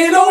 it over.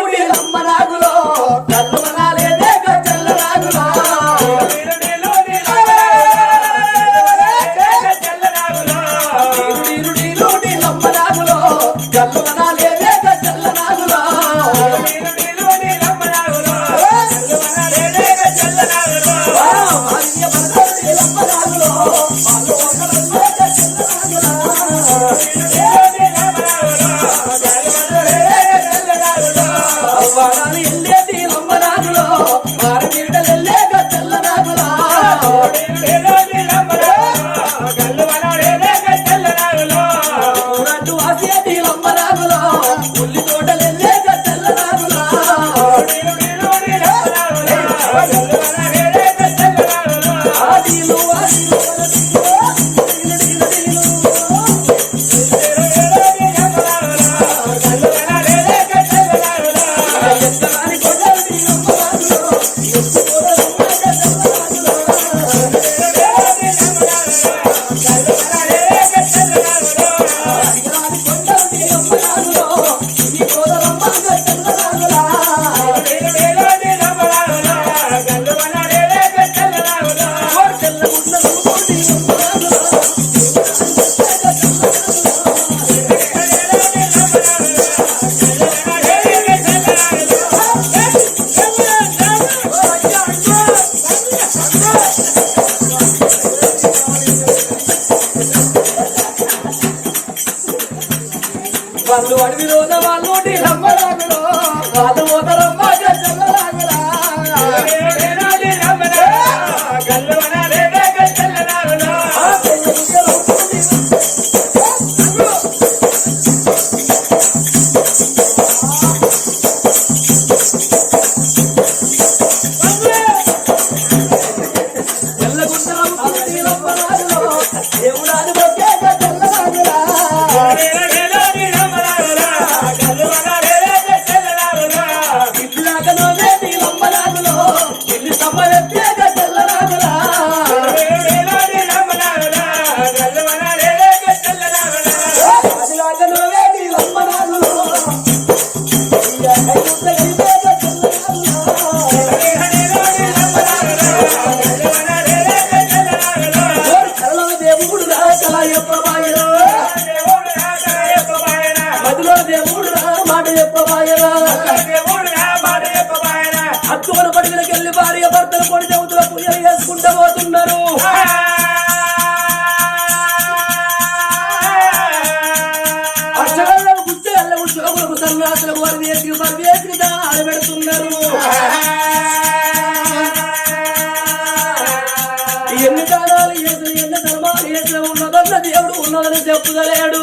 ఉన్నదన్న దేవుడు ఉన్నదని చెప్పుదలేడు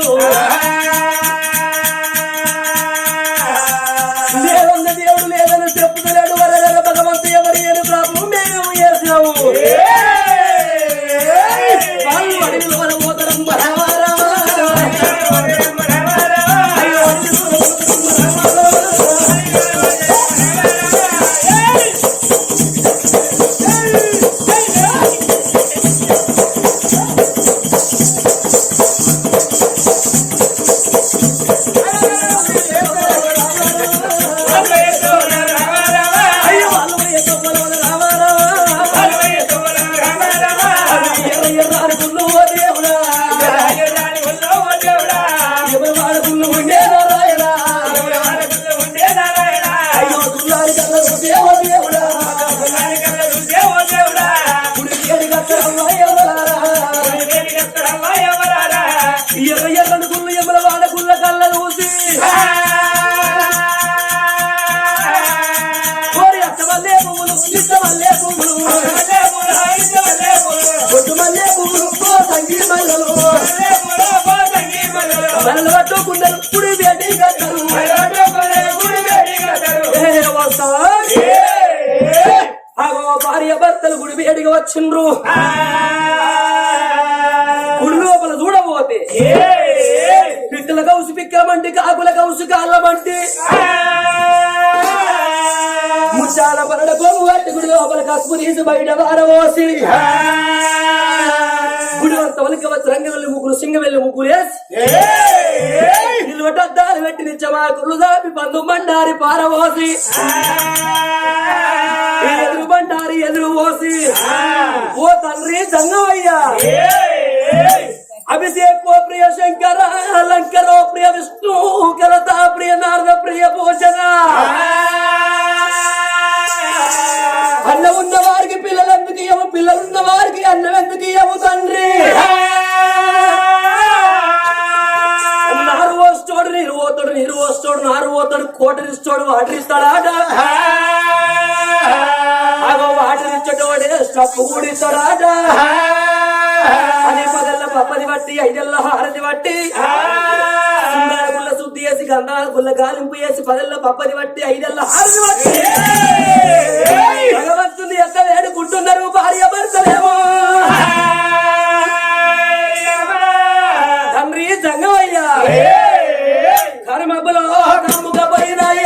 పెద్దలు గుడి వేడిగా వచ్చిండ్రు. గుడి లోపల చూడబోతే పిక్కల కౌసు పిక్కమంటే కాకుల కౌసు కాళ్ళమంటే ముచ్చాల పరడ కొను అంటే గుడి లోపల కసుపు తీసి బయట వారవోసి గుడి అంత వలిక వచ్చి వెళ్ళి ముగ్గురు సింగవెల్లి ముగ్గురు నోటద్దాలు పెట్టి నిచ్చమా కుళ్ళు దాపి పందు బండారి పారవోసి ఎదురు బండారి ఎదురు పోసి. ఓ తండ్రి అభిషేక్ ఓ ప్రియ శంకర అలంకరో ప్రియ విష్ణు కలత ప్రియ నారద ప్రియ పోషణ. అన్న ఉన్న వారికి పిల్లలు ఎందుకు ఇవ్వు పిల్లలున్న వారికి అన్నం ఎందుకు ఇవ్వు తండ్రి? నీరు వస్తాడు నారు పోతాడు కోటరిస్తాడు వాటరిస్తాడా అగో వాటరిచ్చేటోడే స్టప్పు కూడిస్తాడా అది పదల్ల పప్పది బట్టి ఐదెల్ల హారతి బట్టి గుల్ల శుద్ధి చేసి గంధాల గుల్ల గాలింపు చేసి పదల్ల పప్పది బట్టి ఐదెల్ల హారతి బట్టి భగవంతుని ఎంత వేడుకుంటున్నారు భార్య భర్తలేమో. తండ్రి గబల గబరినాయ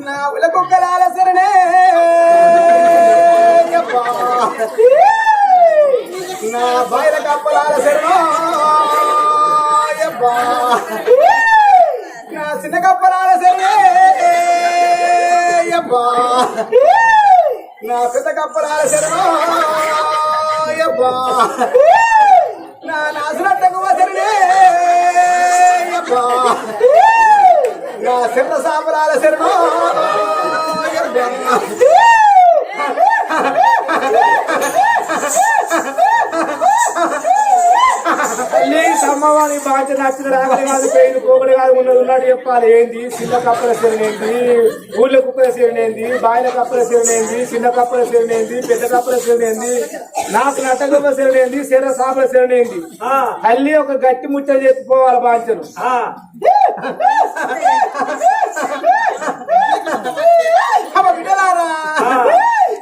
నా ఉలకొక్కలాల సరణే నా బాయిల కప్పలాల శరణబ్బా నా చిన్న కప్పలాల శరణేబ్బా నా పెద్ద కప్పలాల శరణబ్బా నా సిర్ర సాంబరాల సిర్ర సమ్మవాణి బాధ్యత నచ్చిన రాగలి కాదు పెయిన్ కోకడి కాదు ఉన్నది ఉన్నాడు చెప్పాలి. ఏంది? చిన్న కప్పల సేవనేంది ఊళ్ళో కుక్కల సేవనేంది బాయిల కప్పల సేవనేంది చిన్న కప్పల సేవనేంది పెద్ద కప్పల సేవనేంది నాకు నట్టకప్పల సేవనేంది శర సాపల సేవనేంది తల్లి ఒక గట్టి ముచ్చ చెప్పుకోవాలి బాధ్యను బిడ్డలారా.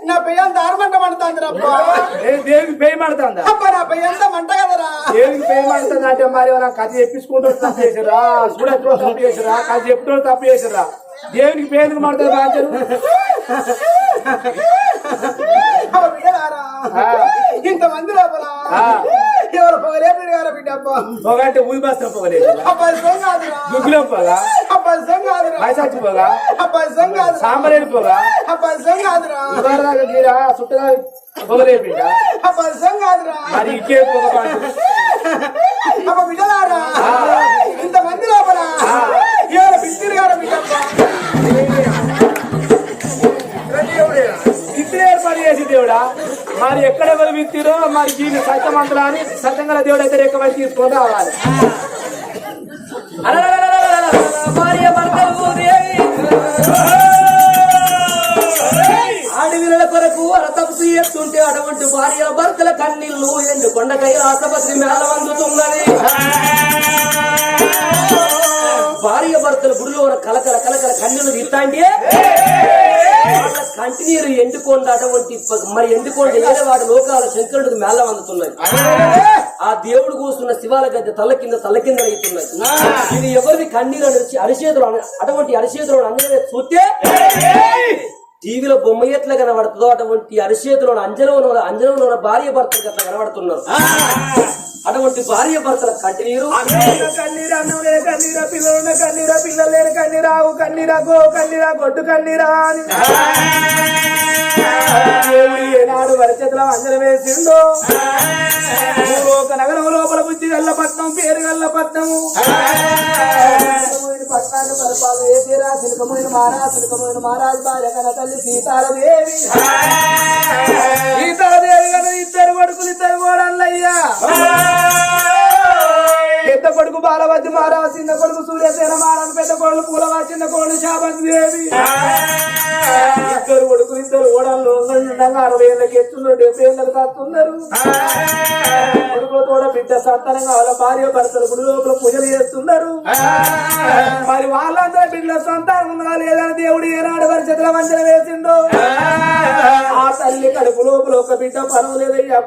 నా పెయ్యాలు దారి మంట మండుతాందిరప్పా దేవికి పెయ్యి నా పెయ్యంతా మంట కదరా. దేవికి పెయ్యి మండుతుంది అంటే మరి నా కథ చెప్పించుకుంటూ తప్పు చేసిరా చూడట్టు తప్పు చేసిరా కథ చెప్పుకుంటూ తప్పు చేసిరా దేవునికి పేరుకు మండుతుంది బాధ్యత ఇంతమంది లోపల ఎవరు పొగలేదు గారా బిడ్డ అబ్బా. పొగ అంటే ఊది పొగలేదు అబ్బా సొంగ வயசாச்சு போக சாம்பலே போக இவரதாக கீரா சுட்டதா போகலே அப்படின்டா அது இக்கே போக பாட்டு அப்ப விடலாரா இந்த மந்திராபரா ஏற பித்திருக்கார பிட்டப்பா ఏర్పాటు చేసి దేవుడా మరి ఎక్కడ వెలుగుతీరో మరి దీన్ని సత్యమంతులని సత్యంగా దేవుడు అయితే ఎక్కువ తీసుకొని రావాలి అలా భార్య భర్తలు ఆడవిల కొరకు అరతప్పు ఎత్తుంటే అటువంటి భార్య భర్తల కన్నీళ్ళు ఎండు కొండకై ఆసపత్రి మేళ అందుతున్నది. భార్య భర్తల గుడిలో ఉన్న కలకల కలకల కన్నీళ్ళు తీస్తాంటే కంటినీరు ఎండుకొండ అటువంటి మరి ఎండుకొండ ఏదో వాటి లోకాల శంకరుడికి మేళ అందుతున్నాయి. ఆ దేవుడు కూస్తున్న శివాల గద్దె తల కింద తల కింద అవుతున్నది ఇది ఎవరిది? కన్నీరు అని వచ్చి అరిచేతులు అటువంటి అరిచేతులు అందరూ చూస్తే టీవీలో బొమ్మ ఎట్లా కనబడుతుందో అటువంటి అరిచేతులో అంజనంలో అంజనంలో భార్య భర్తలు అట్లా కనబడుతున్నారు. అటువంటి భార్య భర్తల కన్నీరా. లేని కన్నీరా పిల్లలున్న కన్నీరా పిల్లలు లేని కన్నీరా కన్నీరా గో కన్నీరా గొడ్డు కన్నీరా అని. ఏనాడు వరచేతిలో అంజనం వేసిండు. ఒక నగరం లోపల బుద్ధి గల్లపట్నం పేరు గల్లపట్నము పట్నాన్ని పరిపాలన ఏసీరా సిలకమైన మహారాజ్ సిలకమైన మహారాజ్ భార్య కన తల్లి సీతాలదేవి కదా ఇద్దరు కొడుకులు ఇద్దరు కోడళ్ళయ్యా. పెద్ద కొడుకు బాలవతి మారా చిన్న కొడుకు సూర్యసేన మారాను పెద్ద కొడుకు పూలవా చిన్న కొడుకు శాపంతి దేవి. ఇద్దరు కొడుకు ఇద్దరు ఓడల్లో ఉండగా అరవై ఏళ్ళకి ఎత్తున్నారు డెబ్బై ఏళ్ళకి తాస్తున్నారు కొడుకుల తోడ బిడ్డ సంతానం కావాల భార్య భర్తలు గుడి లోపల పూజలు చేస్తున్నారు. మరి వాళ్ళందరూ బిడ్డల సంతానం ఉందా లేదని దేవుడు ఏనాడు వారి చేతుల వంచన వేసిండు? ఆ తల్లి కడుపు లోపల ఒక బిడ్డ పరం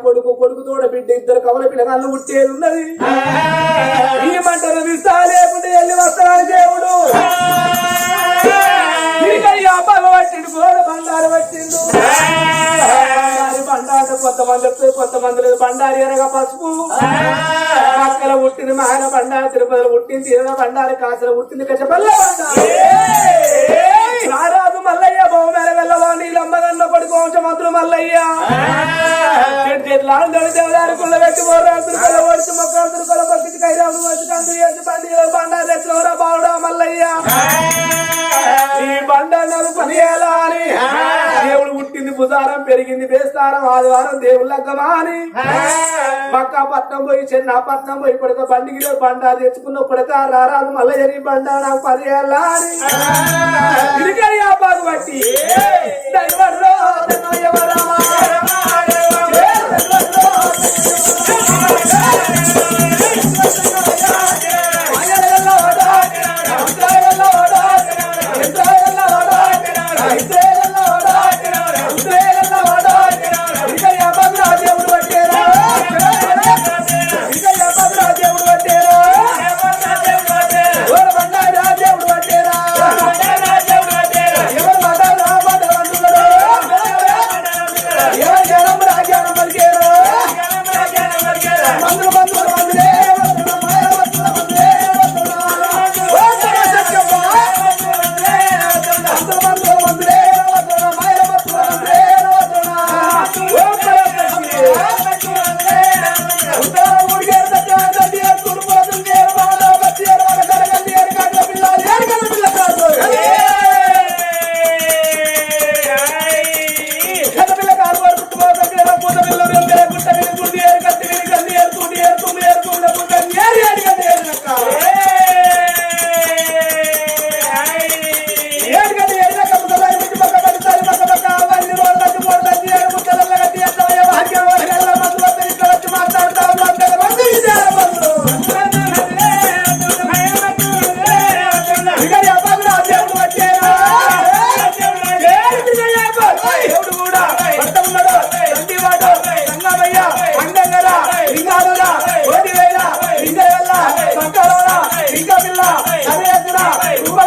కొడుకు కొడుకు తోడ బిడ్డ ఇద్దరు కవల పిల్లగాళ్ళు పుట్టేది ఉన్నది. ఈ మంటలు విస్తా లేకుంటే వెళ్ళి వస్తాడు దేవుడు. తిరిగయ్యా పగ పట్టిండు గోడ బండారు పట్టిండు. బండారి బండారు కొంతమంది వస్తుంది కొంతమంది లేదు బండారి అనగా పసుపు. అక్కల పుట్టింది మాయన బండారు తిరుపతిలో పుట్టింది తీరన బండారు కాసుల పుట్టింది కచ్చపల్ల రారాజు మల్లయ్య బహుమేర వెళ్ళవా నీలమ్మగన్న కొడుకు వంశమంతులు మల్లయ్య. దేవదారి కుళ్ళ పెట్టి పోరాడుతురు కొల ఓడిచి మొక్కడుతురు కొల పక్కించి కైరాము వచ్చి కందు చేసి బండి బండారు తెచ్చినవరా బావుడా మల్లయ్య. ఈ బండ నాకు పని చేయాలా అని దేవుడు పుట్టింది బుధారం పెరిగింది వేస్తారం ఆదివారం దేవుళ్ళ లగ్గమా అని. మక్కా పట్నం పోయి చిన్న పట్నం పోయి పడక బండికి బండ తెచ్చుకున్న పడక రారాదు మళ్ళీ జరిగి బండ నాకు పని చేయాలా అని ఇదిగై ఆ బాగు బట్టి దైవర్రో దైవరమా.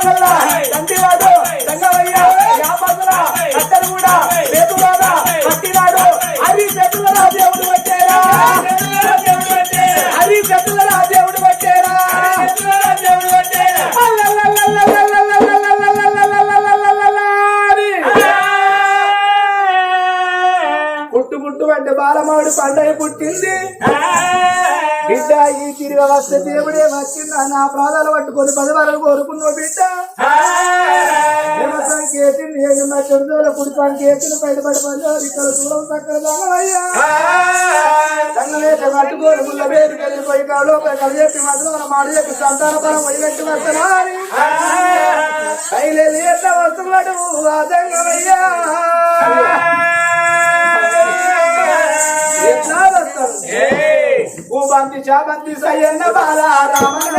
రూపగల్ల తండ్రి వాడు సంగమయ్య యాపకుల పట్టినాడు. హరి దేవుడు వచ్చేరా. హరి పెట్టుల దేవుడు వచ్చేరా. దేవుడు పుట్టు పుట్టు అంటే బాలమాడు పండగ పుట్టింది నా ప్రాణాలు పట్టుకొని పది కోరుకున్నావు బిడ్డ. చెడుదల ఏటిని బయటపడి పడ్డారు ఇక్కడ దూరం ముళ్ళ కాలో కలిసి మాత్రం మన మాట చెప్పి సంతాన పరం వస్తున్నాడు ఆ భూబంతి చాబంతి సయ్యన్న బాల రామన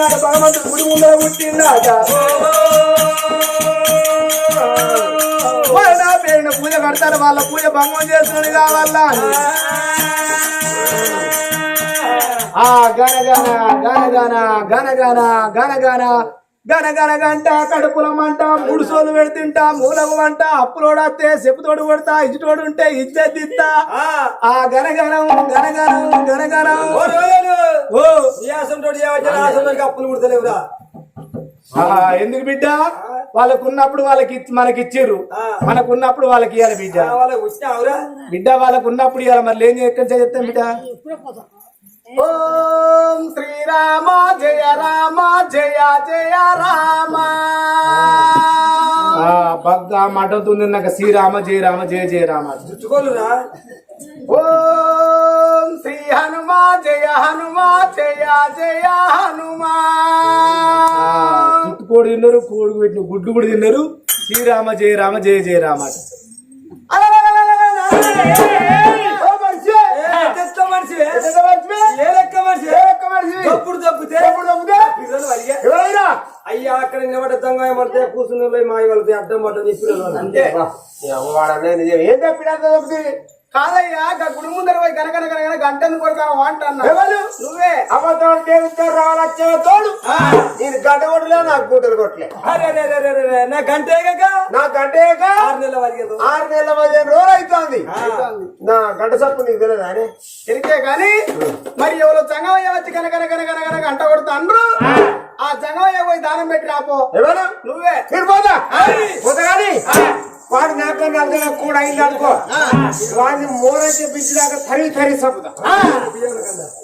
పుట్టినాట భగవంతుడు గుడి ముందర పుట్టినాట నా పేరున పూజ కడతారు వాళ్ళ పూజ భంగం చేస్తుంది కావాలా ఆ గనగన గనగన గనగన గనగన గనగన గంట కడుపుల మంట మూడు సోలు పెడుతుంటా మూలము వంట అప్పులోడత్తే చెప్పుతోడు కొడతా ఇటుతోడు ఉంటే ఇజ్జతిత్తా ఆ. గనగనం గనగనం గనగనం ఓ అప్పులు కుడతలేవురా. ఎందుకు బిడ్డ? వాళ్ళకున్నప్పుడు వాళ్ళకి ఇచ్చి- మనకి ఇచ్చిర్రు మనకున్నప్పుడు వాళ్ళకి ఇవ్వాలి బిడ్డ. వాళ్ళకి బిడ్డ వాళ్ళకు ఉన్నప్పుడు ఇవ్వాలి మరి ఏం ఎక్కడి నుంచి చెప్తాం బిడ్డ ఓం శ్రీరామ జయ రామ జయ జయ రామ బగ్గా మటవుతుంది నాకు శ్రీరామ జయ రామ జయ జయ రామ చుట్టుకోలురా ఓం శ్రీ హనుమా జయ హనుమా జయ జయ హనుమా చుట్టుకోడు తిన్నారు కోడి పెట్టిన గుడ్డు కూడా తిన్నారు శ్రీరామ జయ రామ జయ జయ రామ మనిషి! ఏ లెక్క మనిషి? తప్పుడు తప్పితే ఎవరైనా? అయ్యా అక్కడ నిలబడ్డ దొంగ పడితే కూర్చుని మాయ వాళ్ళకి అడ్డం పట్ట చెప్పిన అంతే. ఏం తప్పినా తప్పితే? కాదయ్యా గుడి ముందర పోయి కనకన కనకన గంటను కొడతాను అంటున్నా. ఎవరు? నువ్వే. అబద్ధం దేవుడితో రావాలొచ్చే తోడు? నేను గడ్డ కొట్టలే నాకు గుడ్డలు కొట్టలే. అరే నా గంటే నా గడ్డేక ఆరు నెలల వరకు ఆరు నెలల పదిహేను రోజులు అవుతుంది నా గడ్డ సప్పు నీకు తెలియదు అనే ఎరికే కానీ మరి ఎవరో చంగమయ్య వచ్చి కనకన కనకన కనుక అంట కొడుతాండ్రు ఆ. చంగమయ్య పోయి దానం పెట్టి రాపో. ఎవరు? నువ్వే. మీరు పోతా పోతా కానీ? వాడు నాకు నాకు కూడా అయింది అనుకో. వాడిని మోరైతే బిడ్డ దాకా తరి తరి సపుతా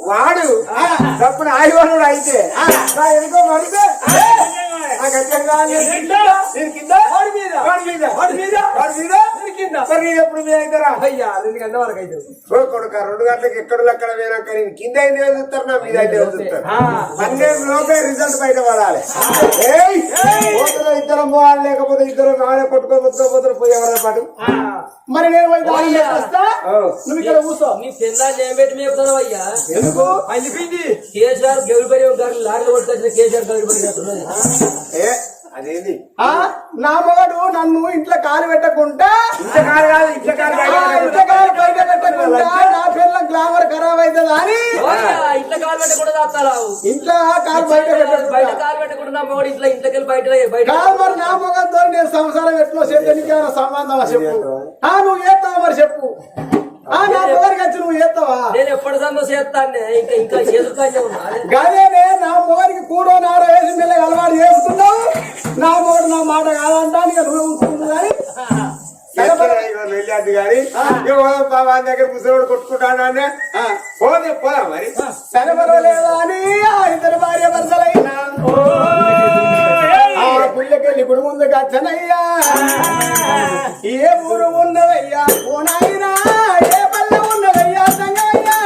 వాడు తప్పుడు ఆయువాడు అయితే నా ఎందుకో పడితే నాకు అర్థం కాదు. నేను కింద? వాడి మీద. వాడి మీద. వాడి మీద? వాడి మీద? నేను కింద మరి నేను ఎప్పుడు మీద అవుతారా అయ్యా రెండు గంటల వరకు అయితే ఓ కొడుక రెండు గంటలకు ఎక్కడ అక్కడ నేను కింద అయితే చూస్తారు నా మీద అయితే చూస్తారు పన్నెండు లోపే రిజల్ట్ బయట పడాలి. ఏయ్! పోతున్నా ఇద్దరం పోవాలి లేకపోతే ఇద్దరు నానే కొట్టుకో కొట్టుకోపోతారు పోయి ఎవరైనా పాటు. మరి నేను పోయి దానం నువ్వు ఇక్కడ కూర్చో. నీ పిల్లలు ఏం పెట్టి మేపుతున్నావు అయ్యా? ఎందుకు? అయిపోయింది కేసీఆర్ గౌరిపడి గారు లారీలో కొట్టుకొచ్చిన కేసీఆర్ గౌరిపడినట్టున్నది ఏ అదేంది? ఆ? నా మొగడు నన్ను ఇంట్లో కాలు పెట్టకుండా కాదు. ఇంట్లో కాలు బయట పెట్టకుండా. నా పిల్ల గ్లామర్ ఖరాబ్ అవుతుంది అని ఇంట్లో కాలు పెట్టకుండా ఇంట్లో కాలు బయట బయట పెట్టకుండా కాలు పెట్టకుండా మొగడు ఇంట్లో ఇంట్లోకి బయట బయట కాదు మరి నా మొగంతో నేను సంసారం ఎట్లా చేస్తే నీకేమైనా సంబంధమా చెప్పు. ఆ నువ్వు చేస్తావా మరి చెప్పు. ఆ నా మొగరికి వచ్చి నువ్వు చేస్తావా? నేను ఎప్పటి సందో చేస్తాను ఇంకా ఇంకా చేసుకుంటానే ఉన్నా గదేనే నా మొగరికి కూడో నాడో వేసి మెల్లగా అలవాటు చేస్తున్నావు నా మూడు నా మాట కాదంటాను నువ్వు ఊరుకుంటు కానీ వెళ్ళాడు కానీ వాని దగ్గర ముసలోడు కొట్టుకుంటాడే పోతే పోదా మరి. సెలవరలేదా అని ఇద్దరు భార్య వరసలైనా. పుల్లకెళ్ళి గుడి ముందు కచ్చనయ్యా ఏ ఊరు ఉన్నదయ్యా? పోనాయినా ఏ పల్లె ఉన్నదయ్యా? సంగయ్యా